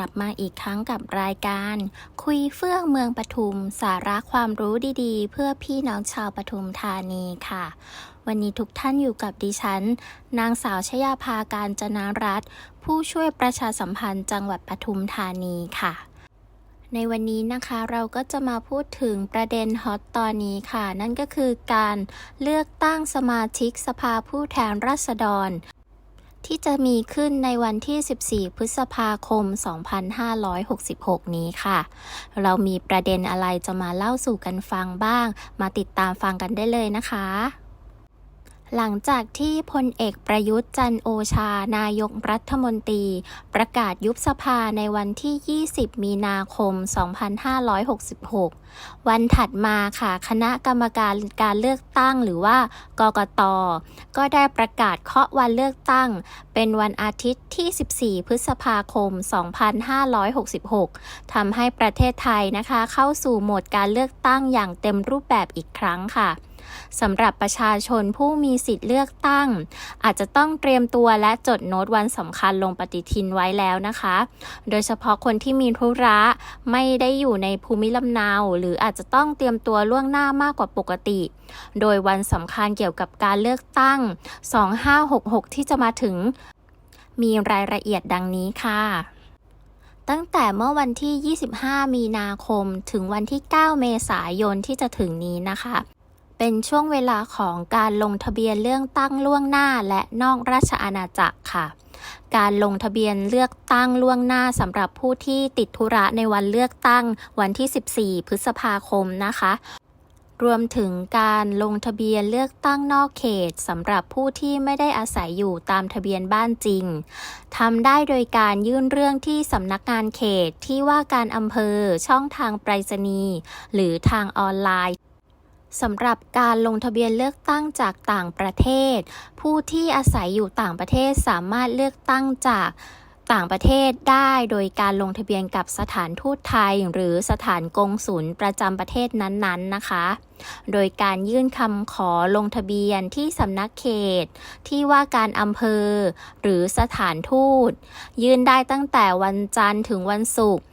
ลับมาอีกครั้งกับรายการ คุยเฟื่องเมืองปทุม สาระความรู้ดีๆ เพื่อพี่น้องชาวปทุมธานีค่ะ วันนี้ทุกท่านอยู่กับดิฉัน นางสาวชยาภาการจนารัตผู้ช่วยประชาสัมพันธ์จังหวัดปทุมธานีค่ะในวันนี้นะคะเราก็จะมาพูดถึงประเด็นฮอตตอนนี้ค่ะ นั่นก็คือการเลือกตั้งสมาชิกสภาผู้แทนราษฎร ที่จะมีขึ้นในวันที่ 14 พฤษภาคม 2566 นี้ค่ะ เรามีประเด็นอะไรจะมาเล่าสู่กันฟังบ้าง มาติดตามฟังกันได้เลยนะคะ หลังจากที่พลเอกประยุทธ์จันโอชานายกรัฐมนตรี ประกาศยุบสภาในวันที่ 20 มีนาคม 2566 วันถัดมาค่ะคณะกรรมการการเลือกตั้งหรือว่ากกต ก็ได้ประกาศเคาะวันเลือกตั้ง เป็นวันอาทิตย์ที่ 14 พฤษภาคม 2566 ทำให้ประเทศไทยนะคะ เข้าสู่โหมดการเลือกตั้งอย่างเต็มรูปแบบอีกครั้งค่ะ สำหรับประชาชนผู้มีสิทธิ์เลือกตั้ง อาจจะต้องเตรียมตัวและจดโน้ตวันสำคัญลงปฏิทินไว้แล้วนะคะ โดยเฉพาะคนที่มีธุระไม่ได้อยู่ในภูมิลำเนา หรืออาจจะต้องเตรียมตัวล่วงหน้ามากกว่าปกติ โดยวันสำคัญเกี่ยวกับการเลือกตั้ง 2566 ที่จะมาถึง มีรายละเอียดดังนี้ค่ะตั้งแต่เมื่อวันที่ 25 มีนาคม ถึงวันที่ 9 เมษายนที่จะถึงนี้นะคะ เป็นช่วงเวลาของการลงทะเบียนเลือกตั้งล่วงหน้าและนอกราชอาณาจักรค่ะ การลงทะเบียนเลือกตั้งล่วงหน้าสำหรับผู้ที่ติดธุระในวันเลือกตั้งวันที่ 14 พฤษภาคมนะคะรวมถึงการลงทะเบียนเลือกตั้งนอกเขตสำหรับผู้ที่ไม่ได้อาศัยอยู่ตามทะเบียนบ้านจริงทำได้โดยการยื่นเรื่องที่สำนักงานเขตที่ว่าการอำเภอช่องทางไปรษณีย์หรือทางออนไลน์ สำหรับการลงทะเบียนเลือกตั้งจากต่างประเทศ ผู้ที่อาศัยอยู่ต่างประเทศสามารถเลือกตั้งจากต่างประเทศได้โดยการลงทะเบียนกับสถานทูตไทย หรือสถานกงศุลประจำประเทศนั้นๆนะคะ โดยการยื่นคำขอลงทะเบียนที่สำนักเขต ที่ว่าการอำเภอ หรือสถานทูต ยื่นได้ตั้งแต่วันจันทร์ถึงวันศุกร์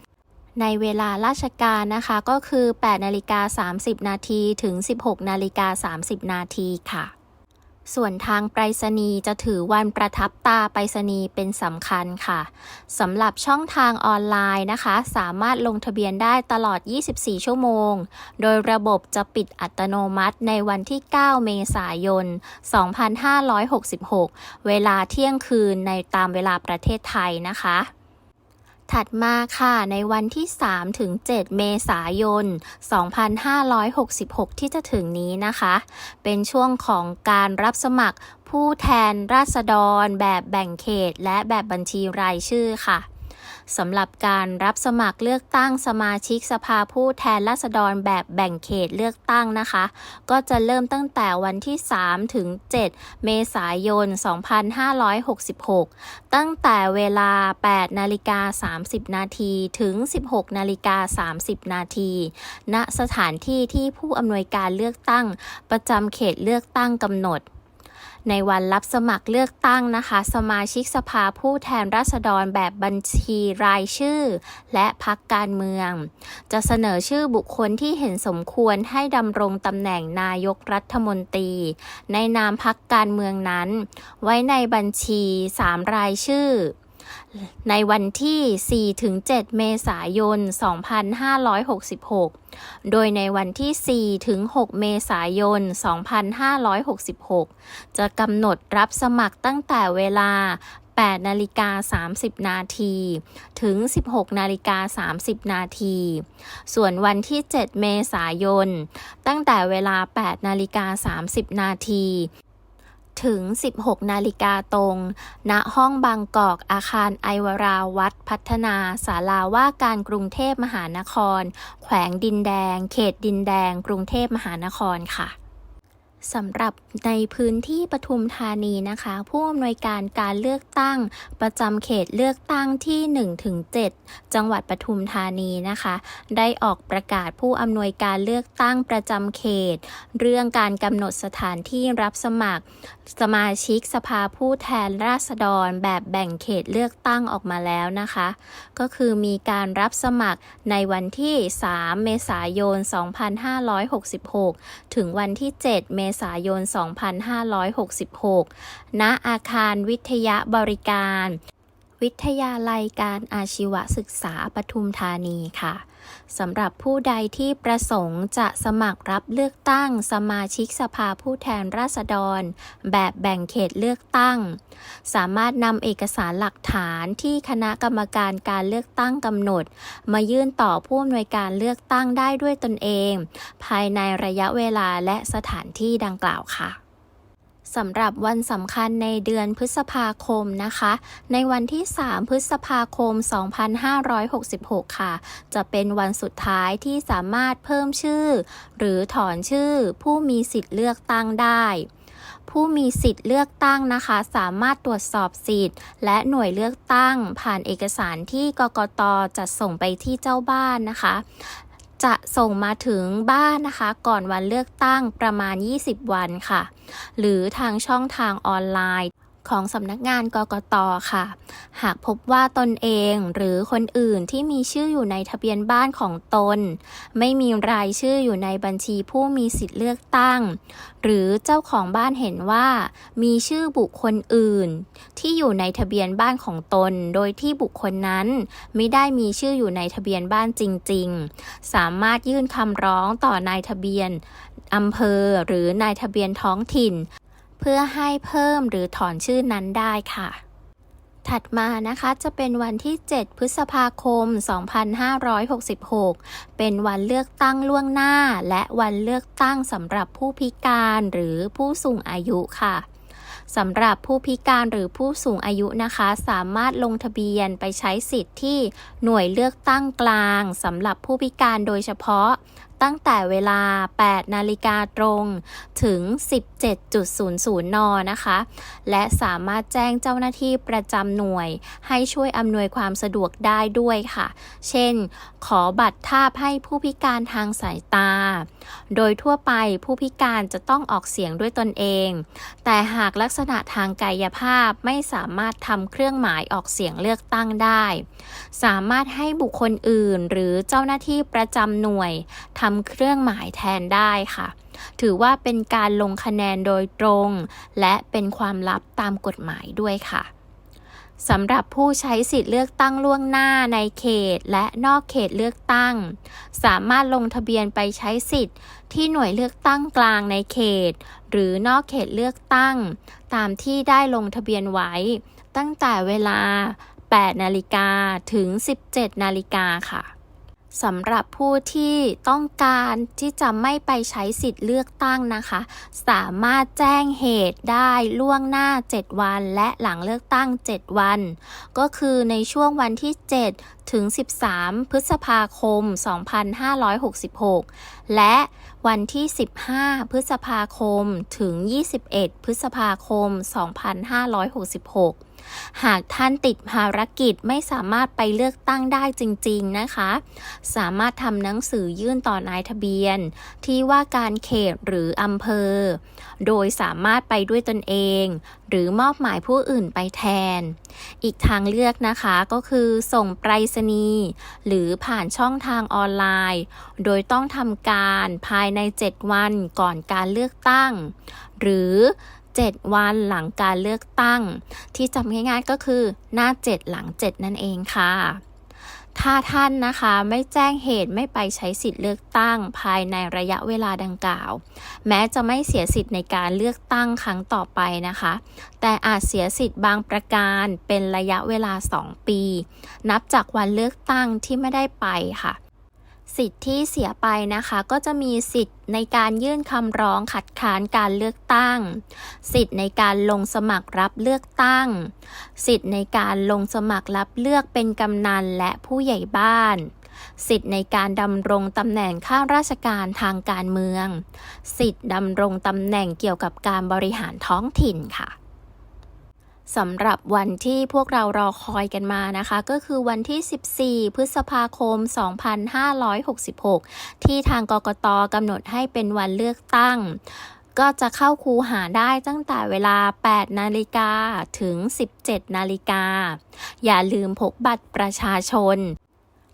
ในเวลาราชการนะคะก็คือ 8 นาฬิกา 30 นาทีถึง 16 นาฬิกา 30 นาทีค่ะ ส่วนทางไปรษณีย์จะถือวันประทับตาไปรษณีย์เป็นสำคัญค่ะสำหรับช่องทางออนไลน์นะคะ สามารถลงทะเบียนได้ตลอด 24 ชั่วโมง โดยระบบจะปิดอัตโนมัติในวันที่ 9 เมษายน 2566 เวลาเที่ยงคืนในตามเวลาประเทศไทยนะคะ ถัดมาค่ะในวันที่ 3 ถึง 7 เมษายน 2566 ที่จะถึงนี้นะคะ เป็นช่วงของการรับสมัครผู้แทนราษฎร แบบแบ่งเขต และแบบบัญชีรายชื่อค่ะ สำหรับการรับสมัครเลือกตั้งสมาชิกสภาผู้แทนราษฎรแบบแบ่งเขตเลือกตั้งนะคะ ก็จะเริ่มตั้งแต่วันที่ 3 ถึง 7 เมษายน 2566 ตั้งแต่เวลา 8 นาฬิกา 30 นาทีถึง 16 นาฬิกา 30 นาที ณ สถานที่ที่ผู้อำนวยการเลือกตั้ง ประจำเขตเลือกตั้งกำหนด ในวันรับสมัครเลือกตั้งนะคะ สมาชิกสภาผู้แทนราษฎรแบบบัญชีรายชื่อ และพักการเมือง จะเสนอชื่อบุคคลที่เห็นสมควรให้ดำรงตำแหน่งนายกรัฐมนตรี ในนามพักการเมืองนั้น ไว้ในบัญชี 3 รายชื่อ ในวันที่ 4-7 เมษายน 2566 โดยในวันที่ 4-6 เมษายน 2566 จะกำหนดรับสมัครตั้งแต่เวลา 8 นาฬิกา 30 นาที ถึง 16 นาฬิกา 30 นาที ส่วนวันที่ 7 เมษายน ตั้งแต่เวลา 8 นาฬิกา 30 นาที ถึง 16 นาฬิกาตรง ณ ห้องบางกอก อาคารไอวราวัดพัฒนา ศาลาว่าการกรุงเทพมหานคร แขวงดินแดง เขตดินแดง กรุงเทพมหานครค่ะ สำหรับในพื้นที่ปทุมธานีนะคะ ผู้อำนวยการการเลือกตั้ง ประจำเขตเลือกตั้งที่ 1-7 จังหวัดปทุมธานีนะคะ ได้ออกประกาศผู้อำนวยการเลือกตั้งประจำเขต เรื่องการกำหนดสถานที่รับสมัคร สมาชิกสภาผู้แทนราษฎรแบบแบ่งเขตเลือกตั้งออกมาแล้วนะคะ ก็คือมีการรับสมัครในวันที่ 3 เมษายน 2566 ถึงวันที่ 7 เมษายน 2566 ณ อาคารวิทยาบริการ วิทยาลัยการอาชีวศึกษาปทุมธานีค่ะสำหรับผู้ใดที่ประสงค์จะสมัครรับเลือกตั้งสมาชิกสภาผู้แทนราษฎร แบบแบ่งเขตเลือกตั้ง สามารถนำเอกสารหลักฐานที่คณะกรรมการการเลือกตั้งกำหนด มายื่นต่อผู้อำนวยการเลือกตั้งได้ด้วยตนเอง ภายในระยะเวลาและสถานที่ดังกล่าวค่ะ สำหรับวันสำคัญในเดือนพฤษภาคมนะคะ ในวันที่ 3 พฤษภาคม 2566 ค่ะ จะเป็นวันสุดท้ายที่สามารถเพิ่มชื่อ หรือถอนชื่อผู้มีสิทธิ์เลือกตั้งได้ผู้มีสิทธิ์เลือกตั้งนะคะ สามารถตรวจสอบสิทธิ์ และหน่วยเลือกตั้ง ผ่านเอกสารที่กกตจัดส่งไปที่เจ้าบ้านนะคะ จะส่งมาถึงบ้านนะคะ ก่อนวันเลือกตั้งประมาณ 20 วันค่ะ หรือทางช่องทางออนไลน์ ของสำนักงานกกตค่ะ หากพบว่าตนเองหรือคนอื่นที่มีชื่ออยู่ในทะเบียนบ้านของตน ไม่มีรายชื่ออยู่ในบัญชีผู้มีสิทธิ์เลือกตั้ง หรือเจ้าของบ้านเห็นว่า มีชื่อบุคคลอื่น ที่อยู่ในทะเบียนบ้านของตน โดยที่บุคคลนั้นไม่ได้มีชื่ออยู่ในทะเบียนบ้านจริง ๆ สามารถยื่นคำร้องต่อนายทะเบียนอำเภอหรือนายทะเบียนท้องถิ่น เพื่อให้เพิ่มหรือถอนชื่อนั้นได้ค่ะ ถัดมานะคะจะเป็นวันที่ 7 พฤษภาคม 2566 เป็นวันเลือกตั้งล่วงหน้า และวันเลือกตั้งสำหรับผู้พิการหรือผู้สูงอายุค่ะสำหรับผู้พิการหรือผู้สูงอายุนะคะ สามารถลงทะเบียนไปใช้สิทธิ์ที่หน่วยเลือกตั้งกลางสำหรับผู้พิการโดยเฉพาะ ตั้งแต่เวลา 8 นาฬิกาตรง ถึง 17.00 น นะคะ และสามารถแจ้งเจ้าหน้าที่ประจำหน่วย ให้ช่วยอำนวยความสะดวกได้ด้วยค่ะ เช่น ขอบัตรทาบให้ผู้พิการทางสายตา โดยทั่วไปผู้พิการจะต้องออกเสียงด้วยตนเอง แต่หากลักษณะทางกายภาพไม่สามารถทำเครื่องหมายออกเสียงเลือกตั้งได้ สามารถให้บุคคลอื่นหรือเจ้าหน้าที่ประจำหน่วยทำเครื่องหมายแทนได้ค่ะ ถือว่าเป็นการลงคะแนนโดยตรง และเป็นความลับตามกฎหมายด้วยค่ะสำหรับผู้ใช้สิทธิ์เลือกตั้งล่วงหน้าในเขตและนอกเขตเลือกตั้ง สามารถลงทะเบียนไปใช้สิทธิ์ ที่หน่วยเลือกตั้งกลางในเขต หรือนอกเขตเลือกตั้ง ตามที่ได้ลงทะเบียนไว้ ตั้งแต่เวลา 8 นาฬิกาถึง 17 นาฬิกาค่ะ สำหรับผู้ที่ต้องการที่จะไม่ไปใช้สิทธิ์เลือกตั้งนะคะ สามารถแจ้งเหตุได้ล่วงหน้า 7 วัน และหลังเลือกตั้ง 7 วัน ก็คือในช่วงวันที่ 7 ถึง 13 พฤษภาคม 2566 และวันที่ 15 พฤษภาคม ถึง 21 พฤษภาคม 2566 หากท่านติดภารกิจไม่สามารถไปเลือกตั้งได้จริง ๆนะคะ สามารถทำหนังสือยื่นต่อนายทะเบียน ที่ว่าการเขตหรืออำเภอ โดยสามารถไปด้วยตนเอง หรือมอบหมายผู้อื่นไปแทน อีกทางเลือกนะคะก็คือส่งไปรษณีย์หรือผ่านช่องทางออนไลน์ โดยต้องทำการภายใน 7 วันก่อนการเลือกตั้ง หรือ 7 วันหลังการเลือกตั้ง ที่จำง่ายๆก็คือหน้า 7 หลัง 7 นั่นเองค่ะ ถ้าท่านนะคะไม่แจ้งเหตุไม่ไปใช้สิทธิ์เลือกตั้งภายในระยะเวลาดังกล่าว แม้จะไม่เสียสิทธิ์ในการเลือกตั้งครั้งต่อไปนะคะ แต่อาจเสียสิทธิ์บางประการเป็นระยะเวลา 2 ปี นับจากวันเลือกตั้งที่ไม่ได้ไปค่ะ สิทธิ์ที่เสียไปนะคะ ก็จะมีสิทธิ์ในการยื่นคำร้องขัดค้านการเลือกตั้ง สิทธิ์ในการลงสมัครรับเลือกตั้ง สิทธิ์ในการลงสมัครรับเลือกเป็นกำนันและผู้ใหญ่บ้าน สิทธิ์ในการดำรงตำแหน่งข้าราชการทางการเมือง สิทธิ์ดำรงตำแหน่งเกี่ยวกับการบริหารท้องถิ่นค่ะ สำหรับวันที่พวกเรารอคอยกันมานะคะ ก็คือวันที่ 14 พฤษภาคม 2566 ที่ทางกกตกำหนดให้เป็นวันเลือกตั้ง ก็จะเข้าคูหาได้ตั้งแต่เวลา 8 นาฬิกาถึง 17 นาฬิกา อย่าลืมพกบัตรประชาชน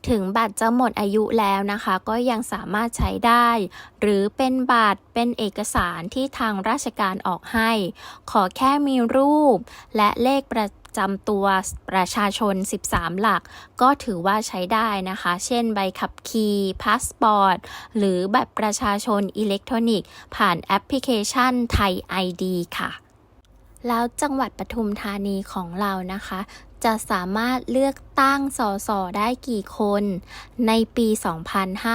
ถึงบัตรจะหมดอายุแล้วนะคะ ก็ยังสามารถใช้ได้ หรือเป็นบัตรเป็นเอกสารที่ทางราชการออกให้ ขอแค่มีรูป และเลขประจำตัวประชาชน 13 หลัก ก็ถือว่าใช้ได้นะคะ เช่นใบขับขี่พาสปอร์ต หรือบัตรประชาชนอิเล็กทรอนิกส์ ผ่านแอปพลิเคชันไทย ID ค่ะแล้วจังหวัดปทุมธานีของเรานะคะ จะสามารถเลือกตั้งสสได้กี่คนในปี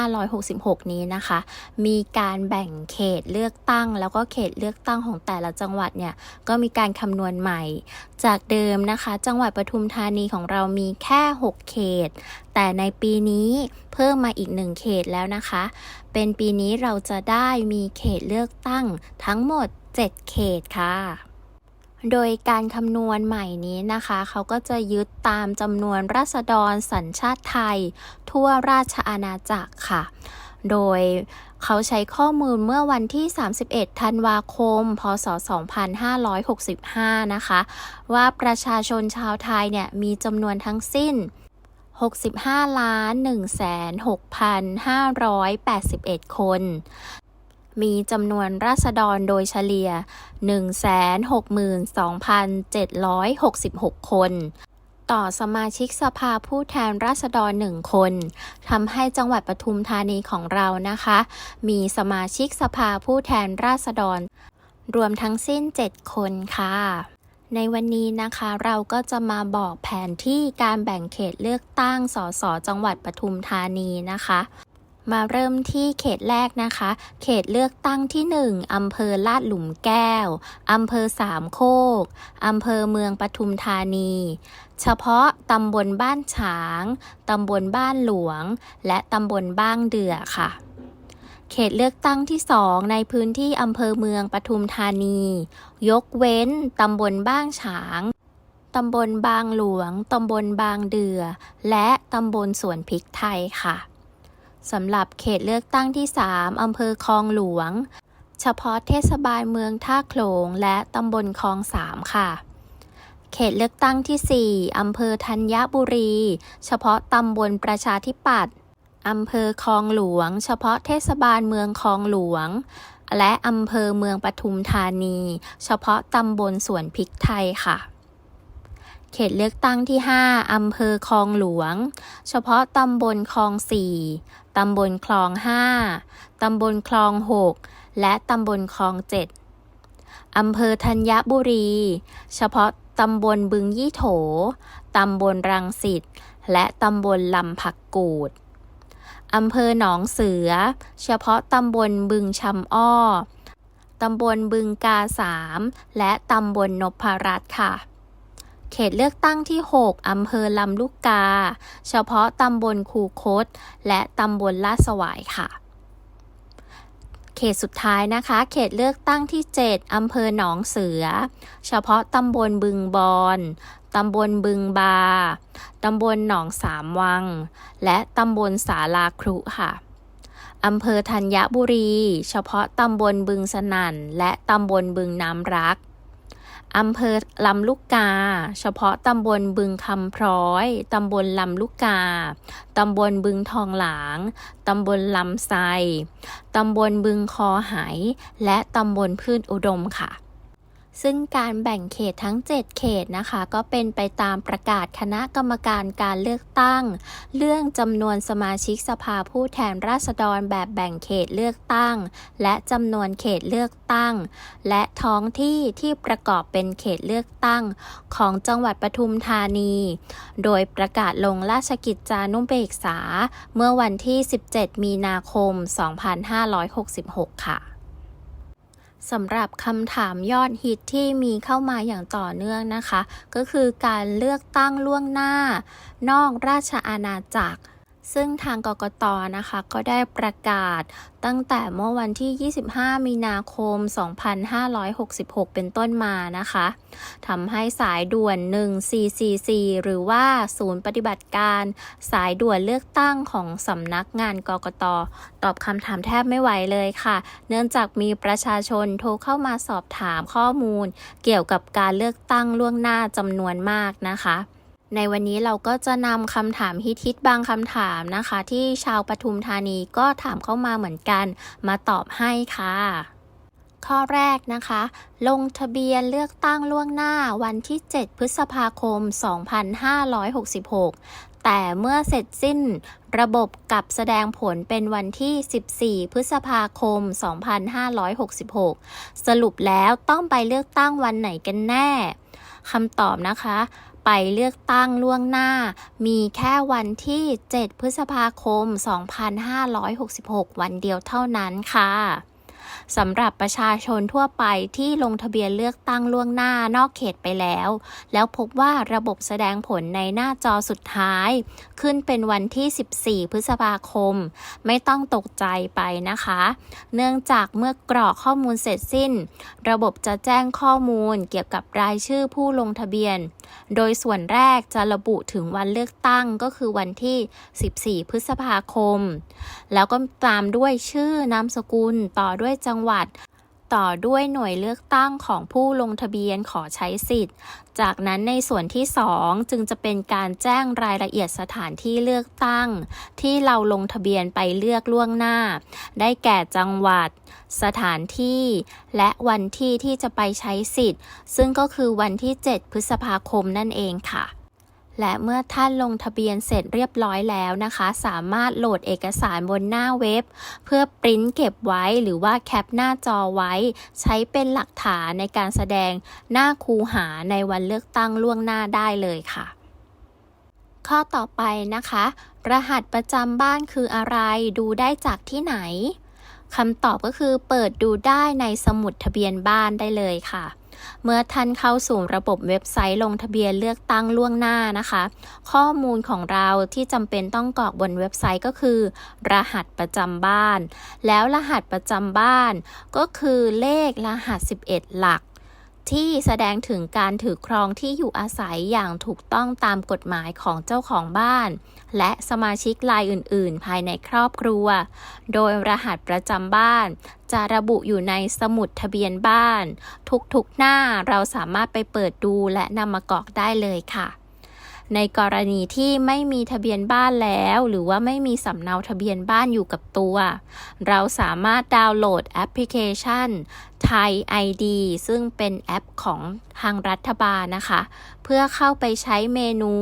2566 นี้นะคะ มีการแบ่งเขตเลือกตั้ง แล้วก็เขตเลือกตั้งของแต่ละจังหวัดเนี่ยก็มีการคำนวณใหม่ จากเดิมนะคะ จังหวัดปทุมธานีของเรามีแค่ 6 เขต แต่ในปีนี้เพิ่มมาอีก 1 เขตแล้วนะคะ เป็นปีนี้เราจะได้มีเขตเลือกตั้งทั้งหมด 7 เขตค่ะ โดยการคำนวณใหม่นี้นะคะ เขาก็จะยึดตามจำนวนราษฎรสัญชาติไทย ทั่วราชอาณาจักรค่ะ โดยเขาใช้ข้อมูลเมื่อวันที่ 31 ธันวาคม พศ 2565 นะคะ ว่าประชาชนชาวไทยเนี่ยมีจำนวนทั้งสิ้น 65ล้าน1,6,581 คน มีจำนวนราษฎรโดยเฉลี่ย 162,766 คน ต่อสมาชิกสภาผู้แทนราษฎรหนึ่งคนทำให้จังหวัดปทุมธานีของเรานะคะ มีสมาชิกสภาผู้แทนราษฎร รวมทั้งสิ้น 7 คนค่ะในวันนี้นะคะเราก็จะมาบอกแผนที่การแบ่งเขตเลือกตั้งสสจังหวัดปทุมธานีนะคะ มาเริ่มที่เขตแรกนะคะ เขตเลือกตั้งที่ 1อำเภอลาดหลุมแก้วอำเภอสามโคกอำเภอเมืองปทุมธานี เฉพาะตำบลบ้านฉางตำบลบ้านหลวง และตำบลบ้างเดือค่ะเขตเลือกตั้งที่2ในพื้นที่อำเภอเมืองปทุมธานี ยกเว้น ตำบลบ้างฉาง ตำบลบางหลวง ตำบลบางเดือ และตำบลสวนพริกไทยค่ะ สำหรับเขตเลือกตั้งที่ 3 อำเภอคลองหลวง เฉพาะเทศบาลเมืองท่าโขลงและตำบลคลองสามค่ะ เขตเลือกตั้งที่ 4 อำเภอธัญบุรี เฉพาะตำบลประชาธิปัตย์อำเภอคลองหลวง เฉพาะเทศบาลเมืองคลองหลวง และอำเภอเมืองปทุมธานี เฉพาะตำบลสวนพริกไทยค่ะ เขตเลือกตั้งที่ 5 อำเภอคลองหลวง เฉพาะตำบลคลอง4 ตำบลคลอง 5 ตำบลคลอง 6 และตำบลคลอง 7 อำเภอธัญบุรี เฉพาะตำบลบึงยี่โถ ตำบลรังสิต และตำบลลำผักกูด อำเภอหนองเสือ เฉพาะตำบลบึงชำอ้อ ตำบลบึงกาสาม และตำบลนพรัตน์ค่ะ เขตเลือกตั้งที่ 6 อำเภอลำลูกกา เฉพาะตำบลคูคต และตำบลลาดสวายค่ะ เขตสุดท้ายนะคะ เขตเลือกตั้งที่ 7 อำเภอหนองเสือ เฉพาะตำบลบึงบอนตำบลบึงบา ตำบลหนองสามวัง และตำบลสาลาครุค่ะอำเภอธัญบุรี เฉพาะตำบลบึงสนั่นและตำบลบึงน้ำรัก อำเภอลำลูกกา เฉพาะตำบลบึงคำพร้อย ตำบลลำลูกกา ตำบลบึงทองหลาง ตำบลลำไซตำบลบึงคอหาย และตำบลพืชอุดมค่ะ ซึ่งการแบ่งเขตทั้ง 7 เขตนะคะ ก็เป็นไปตามประกาศคณะกรรมการการเลือกตั้ง เรื่องจำนวนสมาชิกสภาผู้แทนราษฎรแบบแบ่งเขตเลือกตั้ง และจำนวนเขตเลือกตั้ง และท้องที่ที่ประกอบเป็นเขตเลือกตั้ง ของจังหวัดปทุมธานี โดยประกาศลงราชกิจจานุเบกษา เมื่อวันที่ 17 มีนาคม 2566 ค่ะ สำหรับคำถามยอดฮิตที่มีเข้ามาอย่างต่อเนื่องนะคะ ก็คือการเลือกตั้งล่วงหน้า นอกราชอาณาจักร ซึ่งทางกกตนะคะก็ได้ประกาศตั้งแต่เมื่อวันที่ 25 มีนาคม 2566 เป็นต้นมานะคะทำให้สายด่วน 1444 หรือว่าศูนย์ปฏิบัติการสายด่วนเลือกตั้งของสำนักงานกกต ตอบคำถามแทบไม่ไหวเลยค่ะ เนื่องจากมีประชาชนโทรเข้ามาสอบถามข้อมูล เกี่ยวกับการเลือกตั้งล่วงหน้าจำนวนมากนะคะ ในวันนี้เราก็จะนำคำถามฮิตๆบางคำถามนะคะ ที่ชาวปทุมธานีก็ถามเข้ามาเหมือนกัน มาตอบให้ค่ะ ข้อแรกนะคะ ลงทะเบียนเลือกตั้งล่วงหน้าวันที่ 7 พฤษภาคม 2566 แต่เมื่อเสร็จสิ้นระบบกลับแสดงผลเป็นวันที่ 14 พฤษภาคม 2566 สรุปแล้วต้องไปเลือกตั้งวันไหนกันแน่คำตอบนะคะ ไปเลือกตั้งล่วงหน้า มีแค่วันที่ 7 พฤษภาคม 2566 วันเดียวเท่านั้นค่ะ สำหรับประชาชนทั่วไปที่ลงทะเบียนเลือกตั้งล่วงหน้านอกเขตไปแล้ว แล้วพบว่าระบบแสดงผลในหน้าจอสุดท้าย ขึ้นเป็นวันที่ 14 พฤษภาคม ไม่ต้องตกใจไปนะคะ เนื่องจากเมื่อกรอกข้อมูลเสร็จสิ้น ระบบจะแจ้งข้อมูลเกี่ยวกับรายชื่อผู้ลงทะเบียน โดยส่วนแรกจะระบุถึงวันเลือกตั้งก็คือวันที่ 14 พฤษภาคม แล้วก็ตามด้วยชื่อนามสกุลต่อด้วยจังหวัด ต่อด้วยหน่วยเลือกตั้งของผู้ลงทะเบียนขอใช้สิทธิ์ จากนั้นในส่วนที่ 2 จึงจะเป็นการแจ้งรายละเอียดสถานที่เลือกตั้ง ที่เราลงทะเบียนไปเลือกล่วงหน้า ได้แก่จังหวัด สถานที่ และวันที่ที่จะไปใช้สิทธิ์ ซึ่งก็คือวันที่ 7 พฤษภาคมนั่นเองค่ะ และเมื่อท่านลงทะเบียนเสร็จเรียบร้อยแล้วนะคะ สามารถโหลดเอกสารบนหน้าเว็บ เพื่อปริ้นเก็บไว้หรือว่าแคปหน้าจอไว้ ใช้เป็นหลักฐานในการแสดงหน้าคูหาในวันเลือกตั้งล่วงหน้าได้เลยค่ะ ข้อต่อไปนะคะ รหัสประจำบ้านคืออะไรดูได้จากที่ไหนคำตอบก็คือเปิดดูได้ในสมุดทะเบียนบ้านได้เลยค่ะ เมื่อท่านเข้าสู่ระบบเว็บไซต์ลงทะเบียนเลือกตั้งล่วงหน้านะคะ ข้อมูลของเราที่จำเป็นต้องกรอกบนเว็บไซต์ก็คือ รหัสประจำบ้าน แล้วรหัสประจำบ้านก็คือเลขรหัส 11 หลัก ที่แสดงถึงการถือครองที่อยู่อาศัยอย่างถูกต้องตามกฎหมายของเจ้าของบ้าน และสมาชิกรายอื่น ๆ ภายในครอบครัว โดยรหัสประจำบ้าน จะระบุอยู่ในสมุดทะเบียนบ้าน ทุกๆหน้าเราสามารถไปเปิดดูและนำมากรอกได้เลยค่ะ ในกรณีที่ไม่มีทะเบียนบ้านแล้ว หรือว่าไม่มีสำเนาทะเบียนบ้านอยู่กับตัว เราสามารถดาวน์โหลดแอปพลิเคชันไทย ID ซึ่งเป็นแอปของทางรัฐบาลนะคะ เพื่อเข้าไปใช้เมนู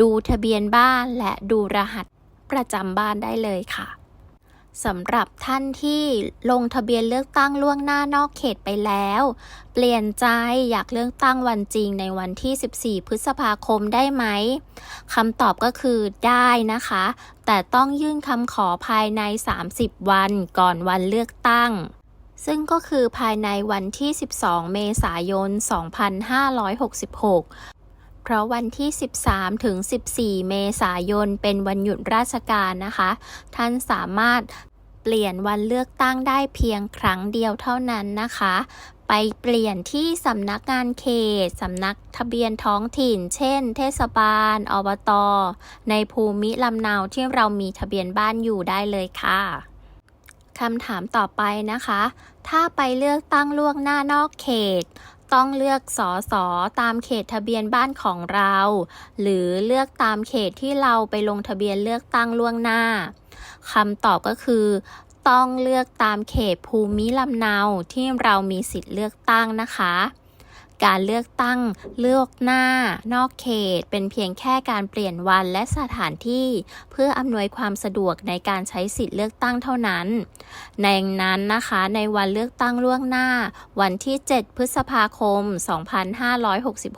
ดูทะเบียนบ้านและดูรหัสประจำบ้านได้เลยค่ะ สำหรับท่านที่ลงทะเบียนเลือกตั้งล่วงหน้านอกเขตไปแล้ว เปลี่ยนใจอยากเลือกตั้งวันจริงในวันที่ 14 พฤษภาคมได้ไหมคำตอบก็คือได้นะคะ แต่ต้องยื่นคำขอภายใน 30 วันก่อนวันเลือกตั้ง ซึ่งก็คือภายในวันที่ 12 เมษายน 2566 เพราะวันที่ 13 ถึง 14 เมษายน เป็นวันหยุดราชการนะคะ ท่านสามารถเปลี่ยนวันเลือกตั้งได้เพียงครั้งเดียวเท่านั้นนะคะ ไปเปลี่ยนที่สำนักงานเขตสำนักทะเบียนท้องถิ่น เช่น เทศบาล อบตในภูมิลำเนาที่เรามีทะเบียนบ้านอยู่ได้เลยค่ะคำถามต่อไปนะคะ ถ้าไปเลือกตั้งล่วงหน้านอกเขต ต้องเลือกสอสอตามเขตทะเบียนบ้านของเรา หรือเลือกตามเขตที่เราไปลงทะเบียนเลือกตั้งล่วงหน้าคำตอบก็คือ ต้องเลือกตามเขตภูมิลำเนาที่เรามีสิทธิ์เลือกตั้งนะคะ การเลือกตั้งเลือกหน้านอกเขต เป็นเพียงแค่การเปลี่ยนวันและสถานที่ เพื่ออำนวยความสะดวกในการใช้สิทธิ์เลือกตั้งเท่านั้น ในนั้นนะคะในวันเลือกตั้งล่วงหน้า วันที่ 7 พฤษภาคม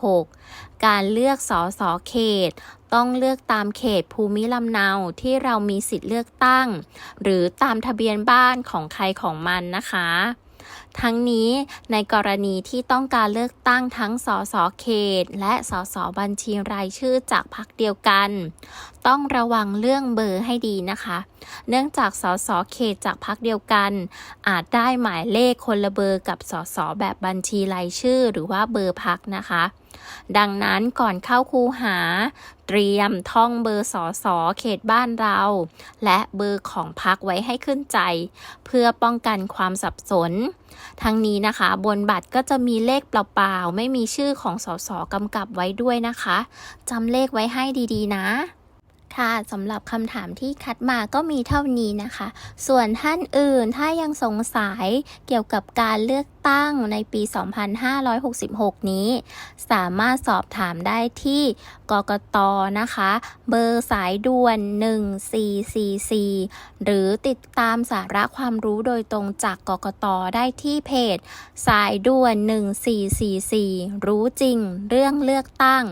2566 การเลือกสอสอเขตต้องเลือกตามเขตภูมิลำเนาที่เรามีสิทธิ์เลือกตั้ง หรือตามทะเบียนบ้านของใครของมันนะคะ ทั้งนี้ในกรณีที่ต้องการเลือกตั้งทั้งสสเขต และสสบัญชีรายชื่อจากพรรคเดียวกัน ต้องระวังเรื่องเบอร์ให้ดีนะคะ เนื่องจากสสเขตจากพรรคเดียวกัน อาจได้หมายเลขคนละเบอร์กับสสแบบบัญชีรายชื่อ หรือว่าเบอร์พักนะคะดังนั้นก่อนเข้าคูหา เตรียมท่องเบอร์สอสอเขตบ้านเรา และเบอร์ของพักไว้ให้ขึ้นใจ เพื่อป้องกันความสับสน ทั้งนี้นะคะ บนบัตรก็จะมีเลขเปล่าๆ ไม่มีชื่อของสสกำกับไว้ด้วยนะคะจำเลขไว้ให้ดีๆนะค่ะสำหรับคำถามที่คัดมาก็มีเท่านี้นะคะ ส่วนท่านอื่นถ้ายังสงสัยเกี่ยวกับการเลือก ตั้งในปี 2566 นี้ สามารถสอบถามได้ที่กกตนะคะ เบอร์สายด่วน 1444 หรือติดตามสาระความรู้โดยตรงจากกกตได้ที่เพจ สายด่วน 1444 รู้จริงเรื่องเลือกตั้ง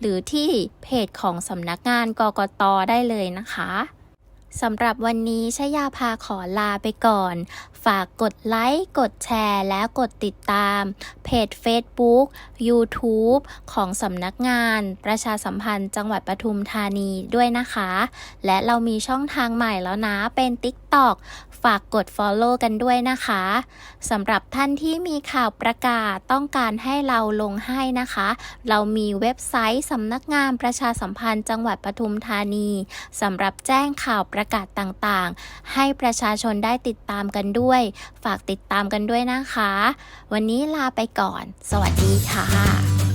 หรือที่เพจของสำนักงานกกตได้เลยนะคะ สำหรับวันนี้ชยาพาขอลาไปก่อน ฝากกดไลค์ กดแชร์ และกดติดตาม เพจ Facebook YouTube ของสำนักงานประชาสัมพันธ์จังหวัดปทุมธานีด้วยนะคะ และเรามีช่องทางใหม่แล้วนะเป็น TikTok ฝากกด Follow กันด้วยนะคะสำหรับท่านที่มีข่าวประกาศต้องการให้เราลงให้นะคะ เรามีเว็บไซต์สำนักงานประชาสัมพันธ์จังหวัดปทุมธานีสำหรับแจ้งข่าวประกาศต่างๆ ให้ประชาชนได้ติดตามกันด้วย ฝากติดตามกันด้วยนะคะ วันนี้ลาไปก่อน สวัสดีค่ะ